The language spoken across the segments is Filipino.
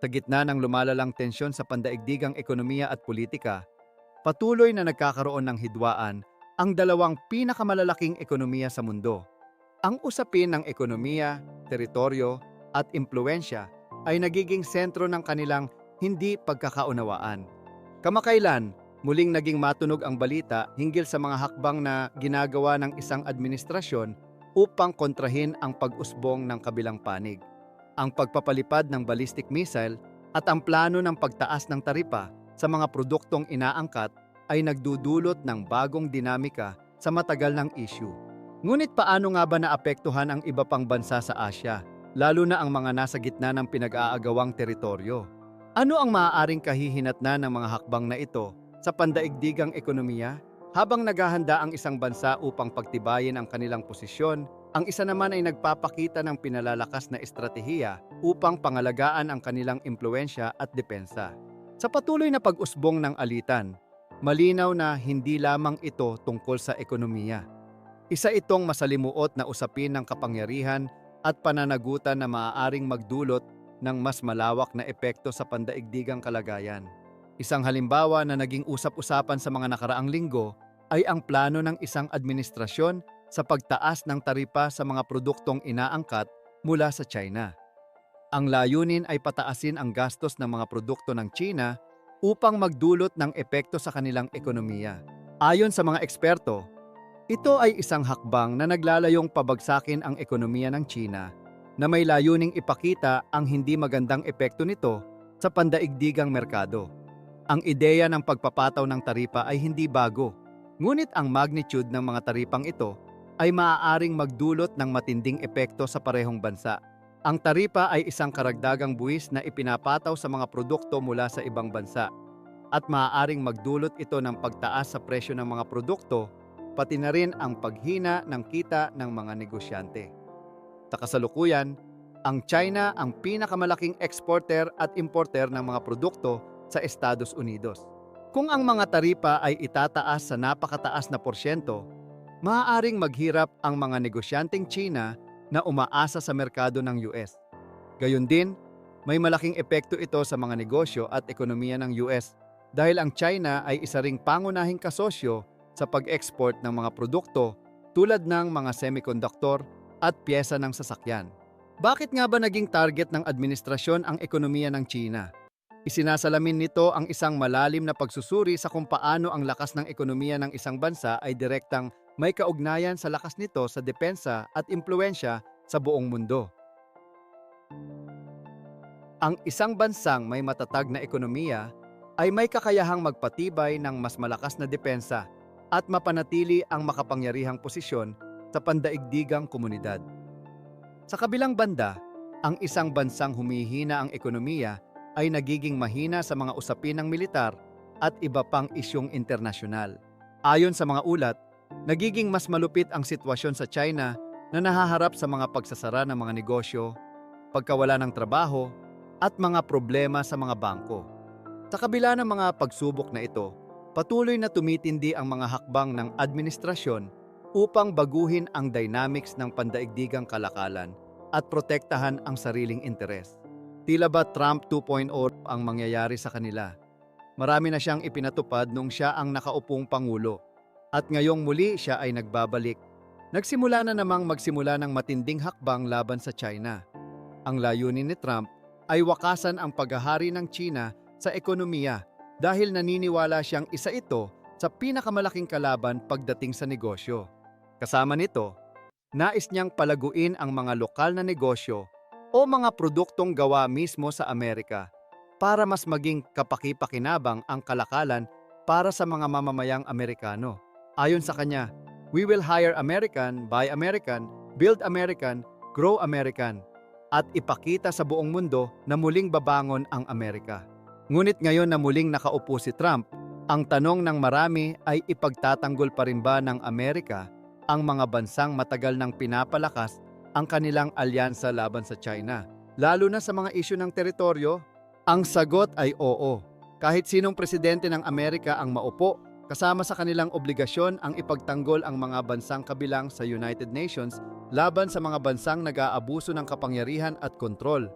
Sa gitna ng lumalalang tensyon sa pandaigdigang ekonomiya at politika, patuloy na nagkakaroon ng hidwaan ang dalawang pinakamalalaking ekonomiya sa mundo. Ang usapin ng ekonomiya, teritoryo at impluensya ay nagiging sentro ng kanilang hindi pagkakaunawaan. Kamakailan, muling naging matunog ang balita hinggil sa mga hakbang na ginagawa ng isang administrasyon upang kontrahin ang pag-usbong ng kabilang panig. Ang pagpapalipad ng ballistic missile at ang plano ng pagtaas ng taripa sa mga produktong inaangkat ay nagdudulot ng bagong dinamika sa matagal ng issue. Ngunit paano nga ba naapektuhan ang iba pang bansa sa Asya, lalo na ang mga nasa gitna ng pinag-aagawang teritoryo? Ano ang maaaring kahihinatnan ng mga hakbang na ito sa pandaigdigang ekonomiya? Habang naghahanda ang isang bansa upang pagtibayin ang kanilang posisyon, ang isa naman ay nagpapakita ng pinalalakas na estratehiya upang pangalagaan ang kanilang impluensya at depensa. Sa patuloy na pag-usbong ng alitan, malinaw na hindi lamang ito tungkol sa ekonomiya. Isa itong masalimuot na usapin ng kapangyarihan at pananagutan na maaaring magdulot ng mas malawak na epekto sa pandaigdigang kalagayan. Isang halimbawa na naging usap-usapan sa mga nakaraang linggo ay ang plano ng isang administrasyon sa pagtaas ng taripa sa mga produktong inaangkat mula sa China. Ang layunin ay pataasin ang gastos ng mga produkto ng China upang magdulot ng epekto sa kanilang ekonomiya. Ayon sa mga eksperto, ito ay isang hakbang na naglalayong pabagsakin ang ekonomiya ng China na may layuning ipakita ang hindi magandang epekto nito sa pandaigdigang merkado. Ang ideya ng pagpapataw ng taripa ay hindi bago, ngunit ang magnitude ng mga taripang ito ay maaaring magdulot ng matinding epekto sa parehong bansa. Ang taripa ay isang karagdagang buwis na ipinapataw sa mga produkto mula sa ibang bansa at maaaring magdulot ito ng pagtaas sa presyo ng mga produkto pati na rin ang paghina ng kita ng mga negosyante. Sa kasalukuyan, ang China ang pinakamalaking exporter at importer ng mga produkto sa Estados Unidos. Kung ang mga taripa ay itataas sa napakataas na porsyento, maaaring maghirap ang mga negosyanteng China na umaasa sa merkado ng US. Gayon din, may malaking epekto ito sa mga negosyo at ekonomiya ng US dahil ang China ay isa ring pangunahing kasosyo sa pag-export ng mga produkto tulad ng mga semiconductor at pyesa ng sasakyan. Bakit nga ba naging target ng administrasyon ang ekonomiya ng China? Isinasalamin nito ang isang malalim na pagsusuri sa kung paano ang lakas ng ekonomiya ng isang bansa ay direktang may kaugnayan sa lakas nito sa depensa at impluensya sa buong mundo. Ang isang bansang may matatag na ekonomiya ay may kakayahang magpatibay ng mas malakas na depensa at mapanatili ang makapangyarihang posisyon sa pandaigdigang komunidad. Sa kabilang banda, ang isang bansang humihina ang ekonomiya ay nagiging mahina sa mga usapin ng militar at iba pang isyong internasyonal. Ayon sa mga ulat, nagiging mas malupit ang sitwasyon sa China na nahaharap sa mga pagsasara ng mga negosyo, pagkawala ng trabaho, at mga problema sa mga bangko. Sa kabila ng mga pagsubok na ito, patuloy na tumitindi ang mga hakbang ng administrasyon upang baguhin ang dynamics ng pandaigdigang kalakalan at protektahan ang sariling interes. Tila ba Trump 2.0 ang mangyayari sa kanila? Marami na siyang ipinatupad nung siya ang nakaupong pangulo. At ngayong muli siya ay nagbabalik. Nagsimula na namang magsimula ng matinding hakbang laban sa China. Ang layunin ni Trump ay wakasan ang paghahari ng China sa ekonomiya dahil naniniwala siyang isa ito sa pinakamalaking kalaban pagdating sa negosyo. Kasama nito, nais niyang palaguin ang mga lokal na negosyo o mga produktong gawa mismo sa Amerika para mas maging kapaki-pakinabang ang kalakalan para sa mga mamamayang Amerikano. Ayon sa kanya, we will hire American, buy American, build American, grow American, at ipakita sa buong mundo na muling babangon ang Amerika. Ngunit ngayon na muling nakaupo si Trump, ang tanong ng marami ay ipagtatanggol pa rin ba ng Amerika ang mga bansang matagal nang pinapalakas ang kanilang alyansa laban sa China, lalo na sa mga isyu ng teritoryo? Ang sagot ay oo. Kahit sinong presidente ng Amerika ang maupo, kasama sa kanilang obligasyon ang ipagtanggol ang mga bansang kabilang sa United Nations laban sa mga bansang nag-aabuso ng kapangyarihan at kontrol.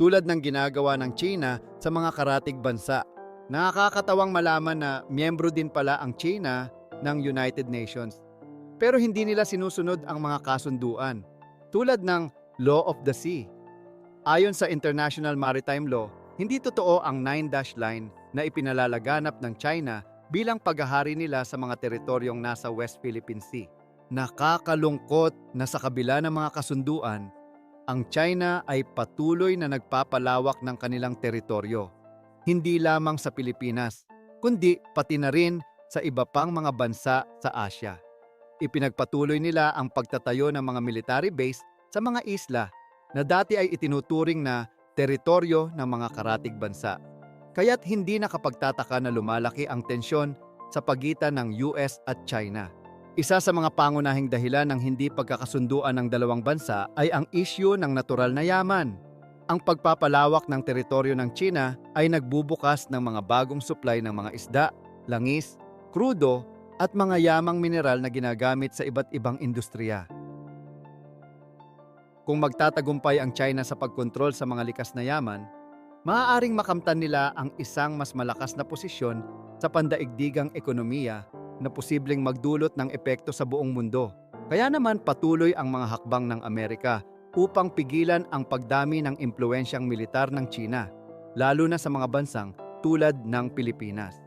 tulad ng ginagawa ng China sa mga karatig bansa. Nakakatawang malaman na miyembro din pala ang China ng United Nations. Pero hindi nila sinusunod ang mga kasunduan, tulad ng Law of the Sea. Ayon sa International Maritime Law, hindi totoo ang nine-dash line na ipinalalaganap ng China bilang paghahari nila sa mga teritoryong nasa West Philippine Sea. Nakakalungkot na sa kabila ng mga kasunduan, ang China ay patuloy na nagpapalawak ng kanilang teritoryo. Hindi lamang sa Pilipinas, kundi pati na rin sa iba pang mga bansa sa Asia. Ipinagpatuloy nila ang pagtatayo ng mga military base sa mga isla na dati ay itinuturing na teritoryo ng mga karatig bansa. Kaya't hindi nakapagtataka na lumalaki ang tensyon sa pagitan ng US at China. Isa sa mga pangunahing dahilan ng hindi pagkakasunduan ng dalawang bansa ay ang isyu ng natural na yaman. Ang pagpapalawak ng teritoryo ng China ay nagbubukas ng mga bagong supply ng mga isda, langis, krudo at mga yamang mineral na ginagamit sa iba't ibang industriya. Kung magtatagumpay ang China sa pagkontrol sa mga likas na yaman, maaaring makamtan nila ang isang mas malakas na posisyon sa pandaigdigang ekonomiya na posibleng magdulot ng epekto sa buong mundo. Kaya naman patuloy ang mga hakbang ng Amerika upang pigilan ang pagdami ng impluensyang militar ng China, lalo na sa mga bansang tulad ng Pilipinas.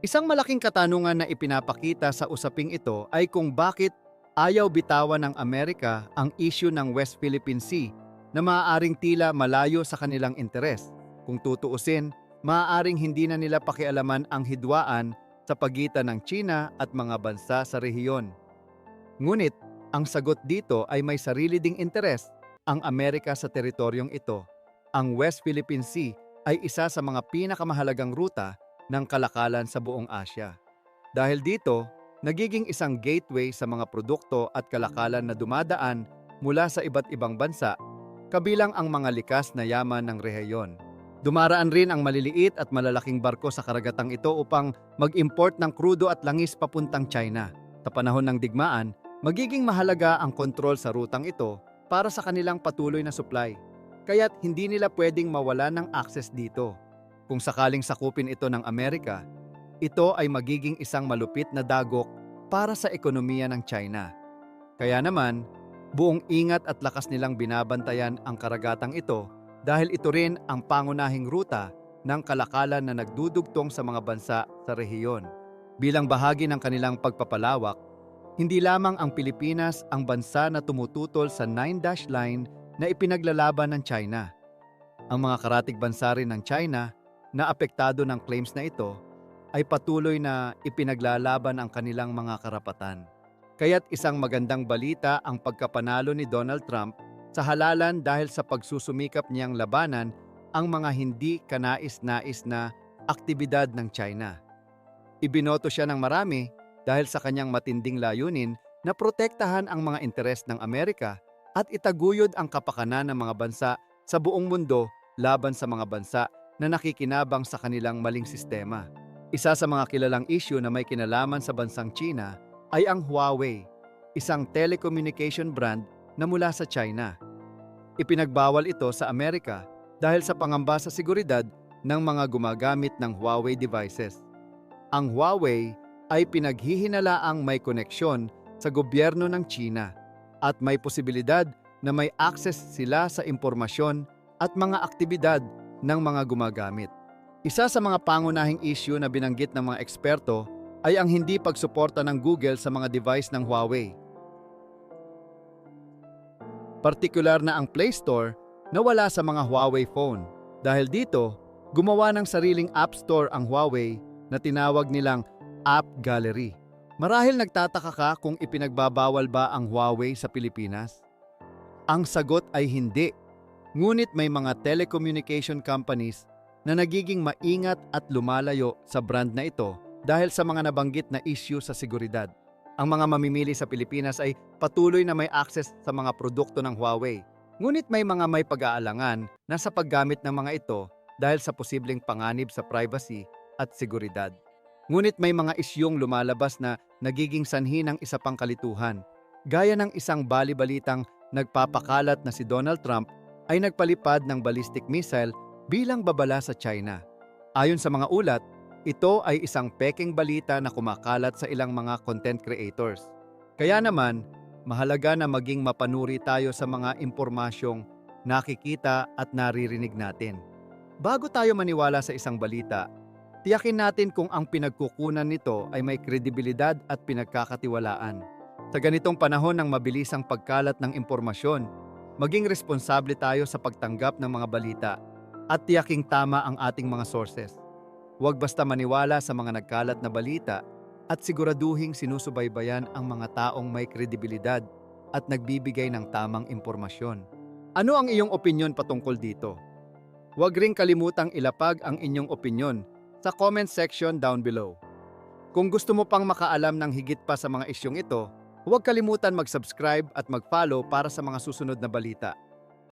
Isang malaking katanungan na ipinapakita sa usaping ito ay kung bakit ayaw bitawan ng Amerika ang issue ng West Philippine Sea na maaaring tila malayo sa kanilang interes. Kung tutuusin, maaaring hindi na nila pakialaman ang hidwaan sa pagitan ng China at mga bansa sa rehiyon. Ngunit, ang sagot dito ay may sarili ding interes ang Amerika sa teritoryong ito. Ang West Philippine Sea ay isa sa mga pinakamahalagang ruta ng kalakalan sa buong Asya. Dahil dito, nagiging isang gateway sa mga produkto at kalakalan na dumadaan mula sa iba't ibang bansa, kabilang ang mga likas na yaman ng rehiyon. Dumaraan rin ang maliliit at malalaking barko sa karagatang ito upang mag-import ng krudo at langis papuntang China. Sa panahon ng digmaan, magiging mahalaga ang kontrol sa rutang ito para sa kanilang patuloy na supply. Kaya't hindi nila pwedeng mawala ng access dito. Kung sakaling sakupin ito ng Amerika, ito ay magiging isang malupit na dagok para sa ekonomiya ng China. Kaya naman, buong ingat at lakas nilang binabantayan ang karagatang ito dahil ito rin ang pangunahing ruta ng kalakalan na nagdudugtong sa mga bansa sa rehiyon. Bilang bahagi ng kanilang pagpapalawak, hindi lamang ang Pilipinas ang bansa na tumututol sa nine-dash line na ipinaglalaban ng China. Ang mga karatig bansa rin ng China na apektado ng claims na ito ay patuloy na ipinaglalaban ang kanilang mga karapatan. Kaya't isang magandang balita ang pagkapanalo ni Donald Trump sa halalan dahil sa pagsusumikap niyang labanan ang mga hindi kanais-nais na aktibidad ng China. Ibinoto siya ng marami dahil sa kanyang matinding layunin na protektahan ang mga interes ng Amerika at itaguyod ang kapakanan ng mga bansa sa buong mundo laban sa mga bansa na nakikinabang sa kanilang maling sistema. Isa sa mga kilalang issue na may kinalaman sa bansang China ay ang Huawei, isang telecommunication brand na mula sa China. Ipinagbawal ito sa Amerika dahil sa pangamba sa seguridad ng mga gumagamit ng Huawei devices. Ang Huawei ay pinaghihinalaang may koneksyon sa gobyerno ng China at may posibilidad na may access sila sa impormasyon at mga aktibidad ng mga gumagamit. Isa sa mga pangunahing issue na binanggit ng mga eksperto ay ang hindi pagsuporta ng Google sa mga device ng Huawei. Partikular na ang Play Store na wala sa mga Huawei phone. Dahil dito, gumawa ng sariling App Store ang Huawei na tinawag nilang App Gallery. Marahil nagtataka ka kung ipinagbabawal ba ang Huawei sa Pilipinas? Ang sagot ay hindi. Ngunit may mga telecommunication companies na nagiging maingat at lumalayo sa brand na ito dahil sa mga nabanggit na issue sa seguridad. Ang mga mamimili sa Pilipinas ay patuloy na may access sa mga produkto ng Huawei. Ngunit may mga may pag-aalangan na sa paggamit ng mga ito dahil sa posibleng panganib sa privacy at seguridad. Ngunit may mga isyong lumalabas na nagiging sanhi ng isa pang kalituhan, gaya ng isang bali-balitang nagpapakalat na si Donald Trump ay nagpalipad ng ballistic missile bilang babala sa China. Ayon sa mga ulat, ito ay isang peking balita na kumakalat sa ilang mga content creators. Kaya naman, mahalaga na maging mapanuri tayo sa mga impormasyong nakikita at naririnig natin. Bago tayo maniwala sa isang balita, tiyakin natin kung ang pinagkukunan nito ay may kredibilidad at pinagkakatiwalaan. Sa ganitong panahon ng mabilisang pagkalat ng impormasyon, maging responsable tayo sa pagtanggap ng mga balita at tiyaking tama ang ating mga sources. Huwag basta maniwala sa mga nagkalat na balita at siguraduhing sinusubaybayan ang mga taong may kredibilidad at nagbibigay ng tamang impormasyon. Ano ang iyong opinyon patungkol dito? Huwag ring kalimutang ilapag ang inyong opinyon sa comment section down below. Kung gusto mo pang makaalam ng higit pa sa mga isyong ito, huwag kalimutan mag-subscribe at mag-follow para sa mga susunod na balita.